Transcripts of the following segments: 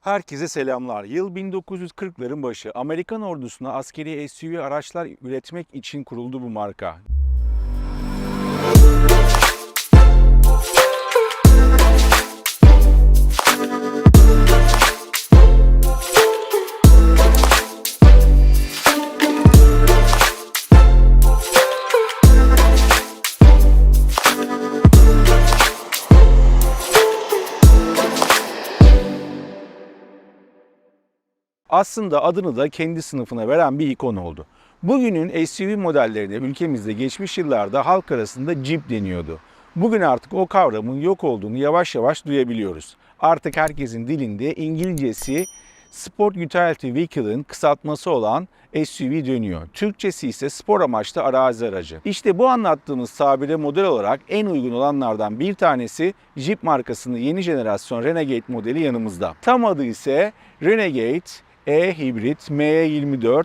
Herkese selamlar. Yıl 1940'ların başı. Amerikan ordusuna askeri SUV araçlar üretmek için kuruldu bu marka. Aslında adını da kendi sınıfına veren bir ikon oldu. Bugünün SUV modellerine ülkemizde geçmiş yıllarda halk arasında Jeep deniyordu. Bugün artık o kavramın yok olduğunu yavaş yavaş duyabiliyoruz. Artık herkesin dilinde İngilizcesi Sport Utility Vehicle'ın kısaltması olan SUV dönüyor. Türkçesi ise spor amaçlı arazi aracı. İşte bu anlattığımız tabire model olarak en uygun olanlardan bir tanesi Jeep markasının yeni jenerasyon Renegade modeli yanımızda. Tam adı ise Renegade e-Hibrit ME24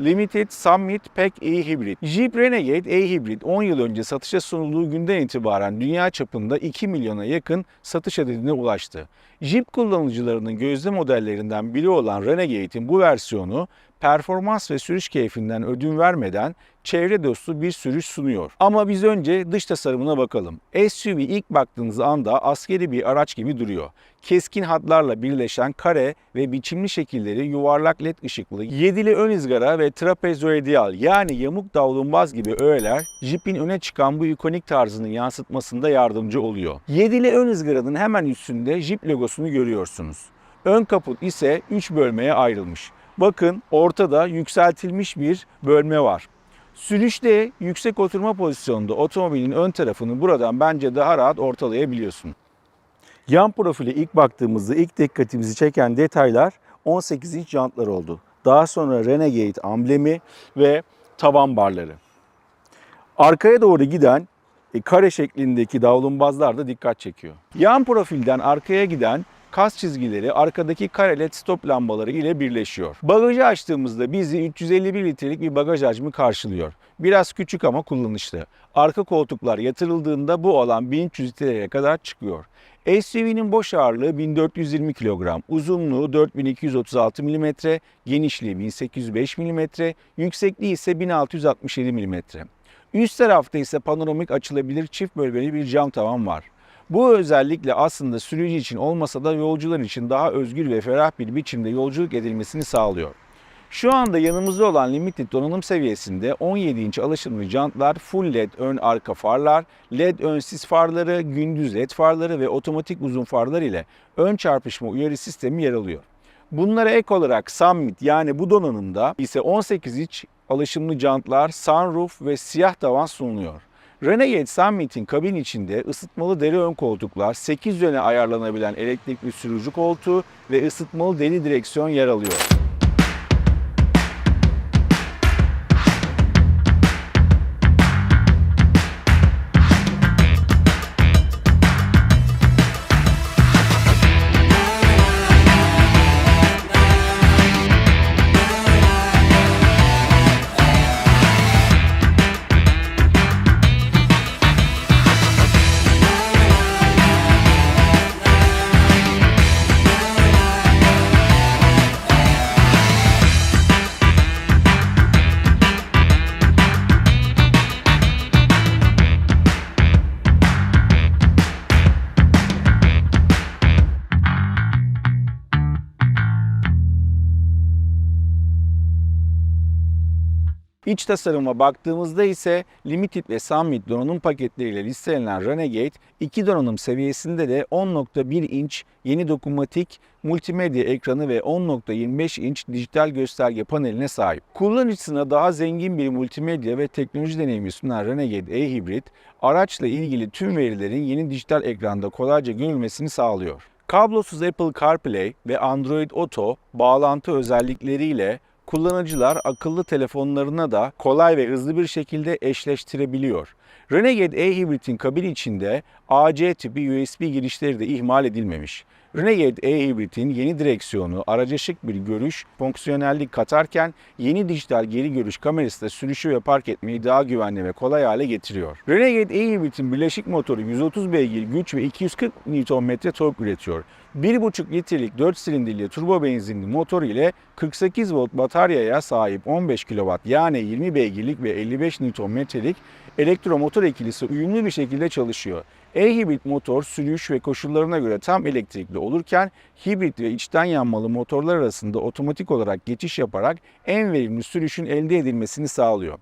Limited Summit Pack e-Hibrit. Jeep Renegade e-Hibrit 10 yıl önce satışa sunulduğu günden itibaren dünya çapında 2 milyona yakın satış adedine ulaştı. Jeep kullanıcılarının gözde modellerinden biri olan Renegade'in bu versiyonu performans ve sürüş keyfinden ödün vermeden çevre dostu bir sürüş sunuyor. Ama biz önce dış tasarımına bakalım. SUV ilk baktığınız anda askeri bir araç gibi duruyor. Keskin hatlarla birleşen kare ve biçimli şekilleri yuvarlak led ışıklı, yedili ön ızgara ve trapezoidal yani yamuk davlumbaz gibi öğeler Jeep'in öne çıkan bu ikonik tarzını yansıtmasında yardımcı oluyor. Yedili ön ızgaranın hemen üstünde Jeep logosunu görüyorsunuz. Ön kaput ise 3 bölmeye ayrılmış. Bakın ortada yükseltilmiş bir bölme var. Sürüşte yüksek oturma pozisyonunda otomobilin ön tarafını buradan bence daha rahat ortalayabiliyorsun. Yan profile ilk baktığımızda ilk dikkatimizi çeken detaylar 18 inç jantlar oldu. Daha sonra Renegade amblemi ve tavan barları. Arkaya doğru giden e, kare şeklindeki davlumbazlar da dikkat çekiyor. Yan profilden arkaya giden kas çizgileri arkadaki kare led stop lambaları ile birleşiyor. Bagajı açtığımızda bizi 351 litrelik bir bagaj hacmi karşılıyor. Biraz küçük ama kullanışlı. Arka koltuklar yatırıldığında bu alan 1300 litreye kadar çıkıyor. SUV'nin boş ağırlığı 1420 kilogram, uzunluğu 4236 mm, genişliği 1805 mm, yüksekliği ise 1667 mm. Üst tarafta ise panoramik açılabilir çift bölmeli bir cam tavan var. Bu özellikle aslında sürücü için olmasa da yolcular için daha özgür ve ferah bir biçimde yolculuk edilmesini sağlıyor. Şu anda yanımızda olan Limited donanım seviyesinde 17 inç alaşımlı jantlar, full led ön arka farlar, led ön sis farları, gündüz led farları ve otomatik uzun farlar ile ön çarpışma uyarı sistemi yer alıyor. Bunlara ek olarak Summit yani bu donanımda ise 18 inç alaşımlı jantlar, sunroof ve siyah tavan sunuluyor. Renegade Summit'in kabin içinde ısıtmalı deri ön koltuklar, 8 yöne ayarlanabilen elektrikli sürücü koltuğu ve ısıtmalı deri direksiyon yer alıyor. İç tasarıma baktığımızda ise Limited ve Summit donanım paketleriyle listelenen Renegade iki donanım seviyesinde de 10.1 inç yeni dokunmatik multimedya ekranı ve 10.25 inç dijital gösterge paneline sahip. Kullanıcısına daha zengin bir multimedya ve teknoloji deneyimi sunan Renegade e-Hibrit, araçla ilgili tüm verilerin yeni dijital ekranda kolayca görülmesini sağlıyor. Kablosuz Apple CarPlay ve Android Auto bağlantı özellikleriyle kullanıcılar akıllı telefonlarına da kolay ve hızlı bir şekilde eşleştirebiliyor. Renegade e-Hibrit'in kabin içinde AC tipi USB girişleri de ihmal edilmemiş. Renegade E-Hybrid'in yeni direksiyonu araca şık bir görüş, fonksiyonellik katarken yeni dijital geri görüş kamerası da sürüşü ve park etmeyi daha güvenli ve kolay hale getiriyor. Renegade E-Hybrid'in birleşik motoru 130 beygir güç ve 240 Nm tork üretiyor. 1,5 litrelik 4 silindirli turbo benzinli motor ile 48 volt bataryaya sahip 15 kW yani 20 beygirlik ve 55 Nm'lik elektromotor ikilisi uyumlu bir şekilde çalışıyor. E-hibrit motor sürüş ve koşullarına göre tam elektrikli olurken hibrit ve içten yanmalı motorlar arasında otomatik olarak geçiş yaparak en verimli sürüşün elde edilmesini sağlıyor.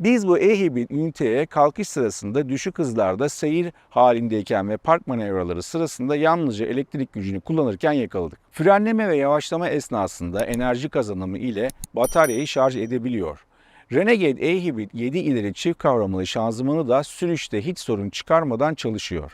Biz bu e-hibrit üniteye kalkış sırasında düşük hızlarda seyir halindeyken ve park manevraları sırasında yalnızca elektrik gücünü kullanırken yakaladık. Frenleme ve yavaşlama esnasında enerji kazanımı ile bataryayı şarj edebiliyor. Renegade E-Hybrid 7 ileri çift kavramlı şanzımanı da sürüşte hiç sorun çıkarmadan çalışıyor.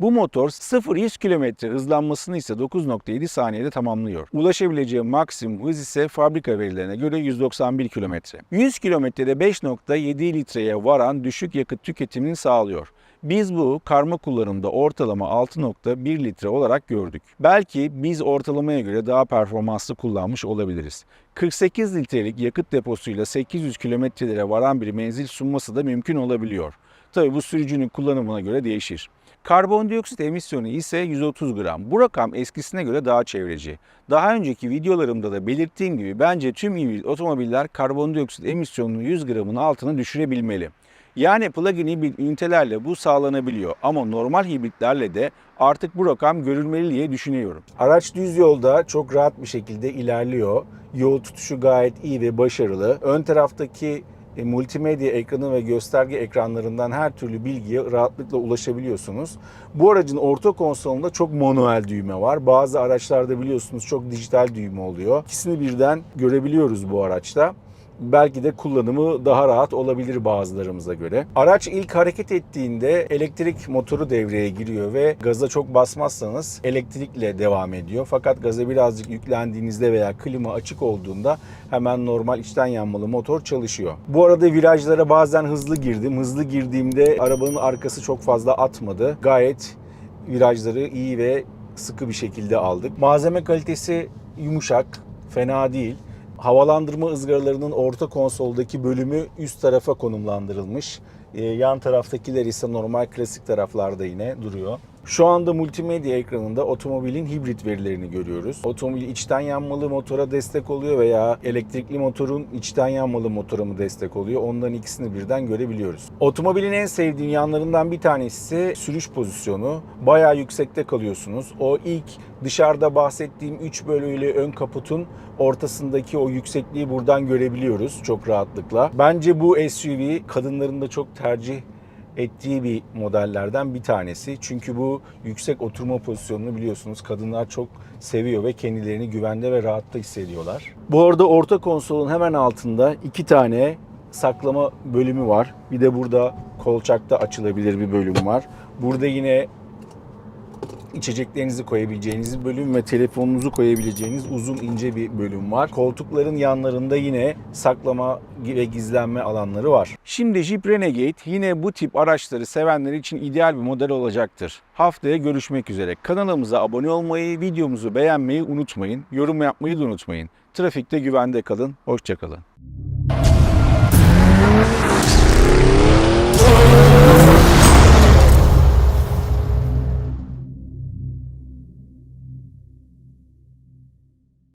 Bu motor 0-100 km hızlanmasını ise 9.7 saniyede tamamlıyor. Ulaşabileceği maksimum hız ise fabrika verilerine göre 191 km. 100 kilometrede 5.7 litreye varan düşük yakıt tüketimini sağlıyor. Biz bu karma kullanımda ortalama 6.1 litre olarak gördük. Belki biz ortalamaya göre daha performanslı kullanmış olabiliriz. 48 litrelik yakıt deposuyla 800 kilometrelere varan bir menzil sunması da mümkün olabiliyor. Tabi bu sürücünün kullanımına göre değişir. Karbondioksit emisyonu ise 130 gram. Bu rakam eskisine göre daha çevreci. Daha önceki videolarımda da belirttiğim gibi bence tüm otomobiller karbondioksit emisyonunu 100 gramın altına düşürebilmeli. Yani plug-in hibrit ünitelerle bu sağlanabiliyor ama normal hibritlerle de artık bu rakam görülmeli diye düşünüyorum. Araç düz yolda çok rahat bir şekilde ilerliyor. Yol tutuşu gayet iyi ve başarılı. Ön taraftaki e, multimedya ekranı ve gösterge ekranlarından her türlü bilgiye rahatlıkla ulaşabiliyorsunuz. Bu aracın orta konsolunda çok manuel düğme var. Bazı araçlarda biliyorsunuz çok dijital düğme oluyor. İkisini birden görebiliyoruz bu araçta belki de kullanımı daha rahat olabilir bazılarımıza göre. Araç ilk hareket ettiğinde elektrik motoru devreye giriyor ve gaza çok basmazsanız elektrikle devam ediyor. Fakat gaza birazcık yüklendiğinizde veya klima açık olduğunda hemen normal içten yanmalı motor çalışıyor. Bu arada virajlara bazen hızlı girdim. Hızlı girdiğimde arabanın arkası çok fazla atmadı. Gayet virajları iyi ve sıkı bir şekilde aldık. Malzeme kalitesi yumuşak, fena değil havalandırma ızgaralarının orta konsoldaki bölümü üst tarafa konumlandırılmış. Ee, yan taraftakiler ise normal klasik taraflarda yine duruyor. Şu anda multimedya ekranında otomobilin hibrit verilerini görüyoruz. Otomobil içten yanmalı motora destek oluyor veya elektrikli motorun içten yanmalı motora mı destek oluyor? Onların ikisini birden görebiliyoruz. Otomobilin en sevdiğim yanlarından bir tanesi sürüş pozisyonu. Bayağı yüksekte kalıyorsunuz. O ilk dışarıda bahsettiğim 3 bölüyle ön kaputun ortasındaki o yüksekliği buradan görebiliyoruz çok rahatlıkla. Bence bu SUV kadınların da çok tercih ettiği bir modellerden bir tanesi. Çünkü bu yüksek oturma pozisyonunu biliyorsunuz kadınlar çok seviyor ve kendilerini güvende ve rahatta hissediyorlar. Bu arada orta konsolun hemen altında iki tane saklama bölümü var. Bir de burada kolçakta açılabilir bir bölüm var. Burada yine içeceklerinizi koyabileceğiniz bölüm ve telefonunuzu koyabileceğiniz uzun ince bir bölüm var. Koltukların yanlarında yine saklama ve gizlenme alanları var. Şimdi Jeep Renegade yine bu tip araçları sevenler için ideal bir model olacaktır. Haftaya görüşmek üzere. Kanalımıza abone olmayı, videomuzu beğenmeyi unutmayın. Yorum yapmayı da unutmayın. Trafikte güvende kalın. Hoşçakalın.